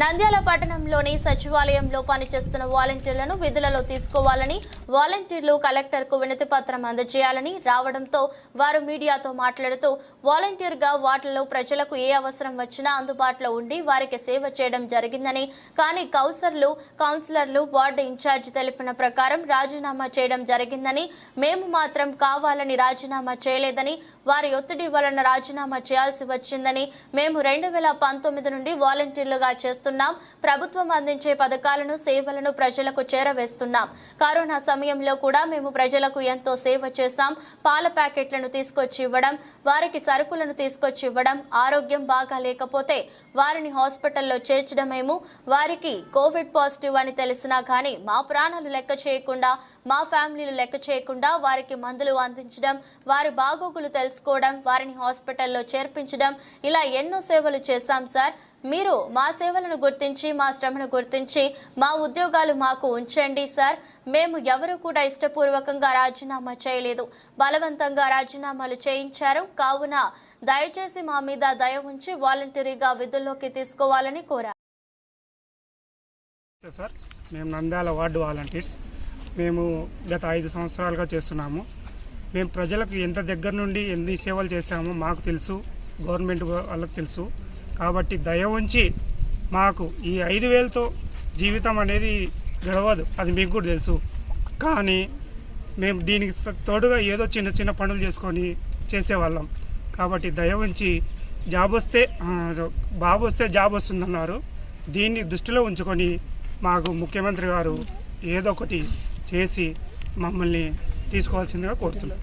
నంద్యాల పట్టణంలోని సచివాలయంలో పనిచేస్తున్న వాలంటీర్లను విధులలో తీసుకోవాలని వాలంటీర్లు కలెక్టర్కు వినతి పత్రం అందజేయాలని రావడంతో వారు మీడియాతో మాట్లాడుతూ వాలంటీర్గా వాటిలో ప్రజలకు ఏ అవసరం వచ్చినా అందుబాటులో ఉండి వారికి సేవ చేయడం జరిగిందని కానీ కౌన్సర్లు కౌన్సిలర్లు వార్డు ఇన్ఛార్జ్ తెలిపిన ప్రకారం రాజీనామా చేయడం జరిగిందని మేము మాత్రం కావాలని రాజీనామా చేయలేదని వారి ఒత్తిడి వలన రాజీనామా చేయాల్సి వచ్చిందని మేము రెండు వేల పంతొమ్మిది నుండి వాలంటీర్లుగా చేస్తున్నాం. ప్రభుత్వం అందించే పథకాలను సేవలను ప్రజలకు చేరవేస్తున్నాం. కరోనా సమయంలో కూడా మేము ప్రజలకు ఎంతో సేవ చేశాం. పాల ప్యాకెట్లను తీసుకొచ్చి ఇవ్వడం వారికి సరుకులను తీసుకొచ్చి ఇవ్వడం ఆరోగ్యం బాగా లేకపోతే వారిని హాస్పిటల్లో చేర్చడమేమో వారికి కోవిడ్ పాజిటివ్ అని తెలిసినా కానీ మా ప్రాణాలు లెక్క చేయకుండా మా ఫ్యామిలీలు లెక్క చేయకుండా వారికి మందులు అందించడం వారి బాగోగులు తెలుసుకోవడం వారిని హాస్పిటల్లో చేర్పించడం ఇలా ఎన్నో సేవలు చేశాం సార్. మీరు మా సేవలను గుర్తించి మా శ్రమను గుర్తించి మా ఉద్యోగాలు మాకు ఉంచండి సార్. మేము ఎవరు కూడా ఇష్టపూర్వకంగా రాజీనామా చేయలేదు. బలవంతంగా రాజీనామాలు చేయించారు. కావున దయచేసి మా మీద దయ ఉంచి వాలంటరీగా విధుల్లోకి తీసుకోవాలని కోరారు. సార్. మేము నంద్యాల వార్డు వాలంటీర్స్. మేము గత ఐదు సంవత్సరాలుగా చేస్తున్నాము. మేము ప్రజలకు ఎంత దగ్గర నుండి ఎన్ని సేవలు చేశామో మాకు తెలుసు. గవర్నమెంట్ వాళ్ళకి తెలుసు. కాబట్టి దయ ఉంచి మాకు ఈ ఐదు వేలతో జీవితం అనేది గడవదు. అది మీకు కూడా తెలుసు. కానీ మేము దీనికి తోడుగా ఏదో చిన్న చిన్న పనులు చేసుకొని చేసేవాళ్ళం. కాబట్టి దయ ఉంచి జాబ్ వస్తే బాబు వస్తే జాబ్ వస్తుందన్నారు. దీన్ని దృష్టిలో ఉంచుకొని మాకు ముఖ్యమంత్రి గారు ఏదో ఒకటి చేసి మమ్మల్ని తీసుకోవాల్సిందిగా కోరుతున్నాం.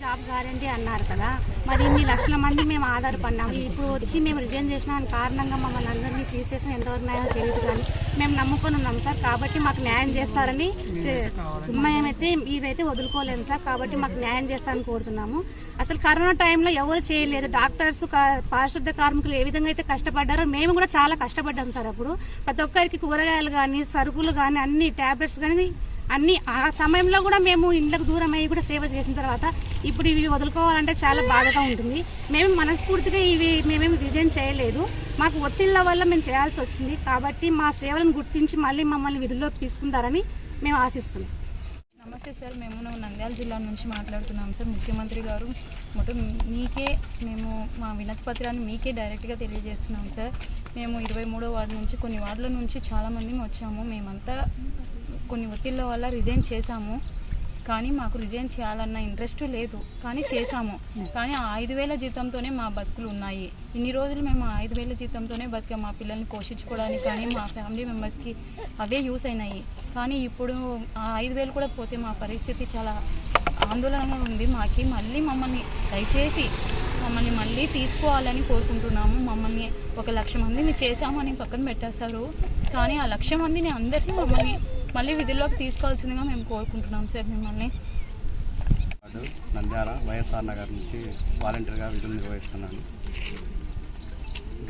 జాబ్ గ్యారంటీ అన్నారు కదా. మరి ఇన్ని లక్షల మంది మేము ఆధారపడినాము ఇప్పుడు వచ్చి మేము రిజైన్ చేసిన కారణంగా మమ్మల్ని అందరినీ తీసేసిన ఎంతవరకు న్యాయం తెలియదు కానీ మేము నమ్ముకొని ఉన్నాం సార్. కాబట్టి మాకు న్యాయం చేస్తారని చే- మేమైతే ఇవైతే వదులుకోలేము సార్. కాబట్టి మాకు న్యాయం చేస్తారని కోరుతున్నాము. అసలు కరోనా టైంలో ఎవరు చేయలేదు. డాక్టర్స్ కా- పారిశుద్ధ కార్మికులు ఏ విధంగా అయితే కష్టపడ్డారో మేము కూడా చాలా కష్టపడ్డాం సార్ అప్పుడు. ప్రతి ఒక్కరికి కూరగాయలు కానీ సరుకులు కానీ అన్ని ట్యాబ్లెట్స్ కానీ అన్ని ఆ సమయంలో కూడా మేము ఇండ్లకు దూరం అయ్యి కూడా సేవ చేసిన తర్వాత ఇప్పుడు ఇవి వదులుకోవాలంటే చాలా బాధగా ఉంటుంది. మేము మనస్ఫూర్తిగా ఇవి మేమేమి రిజైన్ చేయలేదు. మాకు ఒత్తిళ్ళ వల్ల మేము చేయాల్సి వచ్చింది. కాబట్టి మా సేవలను గుర్తించి మళ్ళీ మమ్మల్ని విధుల్లోకి తీసుకుంటారని మేము ఆశిస్తున్నాం. నమస్తే సార్ మేము నంద్యాల జిల్లా నుంచి మాట్లాడుతున్నాం సార్ ముఖ్యమంత్రి గారు. మొత్తం మీకే మేము మా వినతి పత్రాన్ని మీకే డైరెక్ట్గా తెలియజేస్తున్నాం సార్. మేము ఇరవై మూడో వార్డు నుంచి కొన్ని వార్డుల నుంచి చాలామంది వచ్చాము. మేమంతా కొన్ని ఒత్తిళ్ళ వల్ల రిజైన్ చేశాము. కానీ మాకు రిజైన్ చేయాలన్న ఇంట్రెస్ట్ లేదు. కానీ చేశాము. కానీ ఆ ఐదు వేల జీతంతోనే మా బతుకులు ఉన్నాయి. ఇన్ని రోజులు మేము ఆ ఐదు వేల జీతంతోనే బతికా. మా పిల్లల్ని పోషించుకోవడానికి కానీ మా ఫ్యామిలీ మెంబర్స్కి అవే యూస్ అయినాయి. కానీ ఇప్పుడు ఆ ఐదు వేలు కూడా పోతే మా పరిస్థితి చాలా ఆందోళనగా ఉంది. మాకి మళ్ళీ మమ్మల్ని దయచేసి మమ్మల్ని మళ్ళీ తీసుకోవాలని కోరుకుంటున్నాము. ఒక లక్ష మందిని చేశామని పక్కన పెట్టేశారు. కానీ ఆ లక్ష మందిని అందరినీ మమ్మల్ని మళ్ళీ విధుల్లోకి తీసుకోవాల్సిందిగా మేము కోరుకుంటున్నాం సార్ మిమ్మల్ని. నంద్యాల వైఎస్ఆర్ నగర్ నుంచి వాలంటీర్గా విధులు నిర్వహిస్తున్నాను.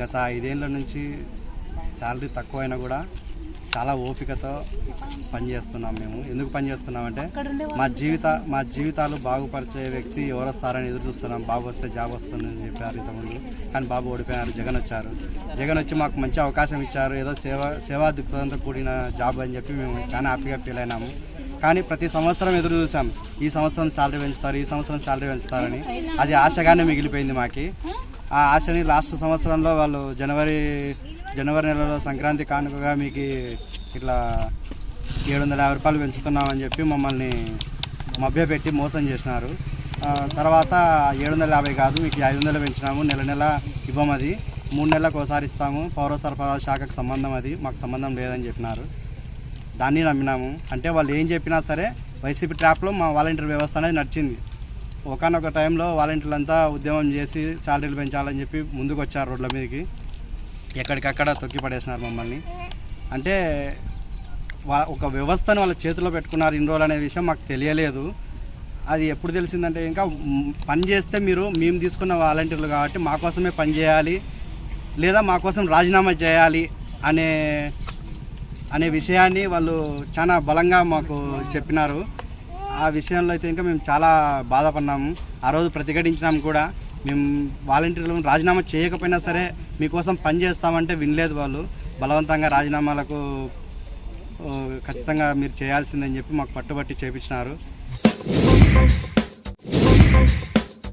గత ఐదేళ్ళ నుంచి శాలరీ తక్కువైనా కూడా చాలా ఓపికతో పనిచేస్తున్నాం మేము. ఎందుకు పనిచేస్తున్నామంటే మా జీవిత మా జీవితాలు బాగుపరిచే వ్యక్తి ఎవరు వస్తారని ఎదురు చూస్తున్నాం. బాబు వస్తే జాబ్ వస్తుందని చెప్పారు ఇంతకుముందు. కానీ బాబు ఓడిపోయారు జగన్ వచ్చారు. జగన్ వచ్చి మాకు మంచి అవకాశం ఇచ్చారు. ఏదో సేవ సేవా దృక్పథంతో కూడిన జాబ్ అని చెప్పి మేము చాలా హ్యాపీగా ఫీల్ అయినాము. కానీ ప్రతి సంవత్సరం ఎదురు చూసాం. ఈ సంవత్సరం శాలరీ పెంచుతారు ఈ సంవత్సరం శాలరీ పెంచుతారని. అది ఆశగానే మిగిలిపోయింది మాకి. ఆ ఆశని లాస్ట్ సంవత్సరంలో వాళ్ళు జనవరి జనవరి నెలలో సంక్రాంతి కానుకగా మీకు ఇట్లా ఏడు వందల యాభై రూపాయలు పెంచుతున్నామని చెప్పి మమ్మల్ని మభ్యపెట్టి మోసం చేసినారు. తర్వాత ఏడు వందల యాభై కాదు మీకు ఐదు వందలు పెంచినాము. నెల నెల ఇవ్వం అది. మూడు నెలలకు ఒకసారి ఇస్తాము. పౌర సరఫరా శాఖకు సంబంధం అది. మాకు సంబంధం లేదని చెప్పినారు. దాన్ని నమ్మినాము. అంటే వాళ్ళు ఏం చెప్పినా సరే వైసీపీ ట్రాప్లో మా వాలంటీర్ వ్యవస్థ అనేది నడిచింది. ఒకనొక టైంలో వాలంటీర్లు అంతా ఉద్యమం చేసి శాలరీలు పెంచాలని చెప్పి ముందుకు వచ్చారు రోడ్ల మీదకి. ఎక్కడికక్కడ తొక్కి పడేసినారు మమ్మల్ని. అంటే వా- ఒక వ్యవస్థను వాళ్ళ చేతిలో పెట్టుకున్నారు ఇన్ని రోజులు అనే విషయం మాకు తెలియలేదు. అది ఎప్పుడు తెలిసిందంటే ఇంకా పని చేస్తే మీరు మేము తీసుకున్న వాలంటీర్లు కాబట్టి మా కోసమే పని చేయాలి లేదా మా కోసం రాజీనామా చేయాలి అనే అనే విషయాన్ని వాళ్ళు చాలా బలంగా మాకు చెప్పినారు. ఆ విషయంలో అయితే ఇంకా మేము చాలా బాధపడినాము. ఆ రోజు ప్రతిఘటించినాము కూడా. మేము వాలంటీర్లు రాజీనామా చేయకపోయినా సరే మీకోసం పని చేస్తామంటే వినలేదు వాళ్ళు. బలవంతంగా రాజీనామాలకు ఖచ్చితంగా మీరు చేయాల్సిందని చెప్పి మాకు పట్టుబట్టి చేపించినారు.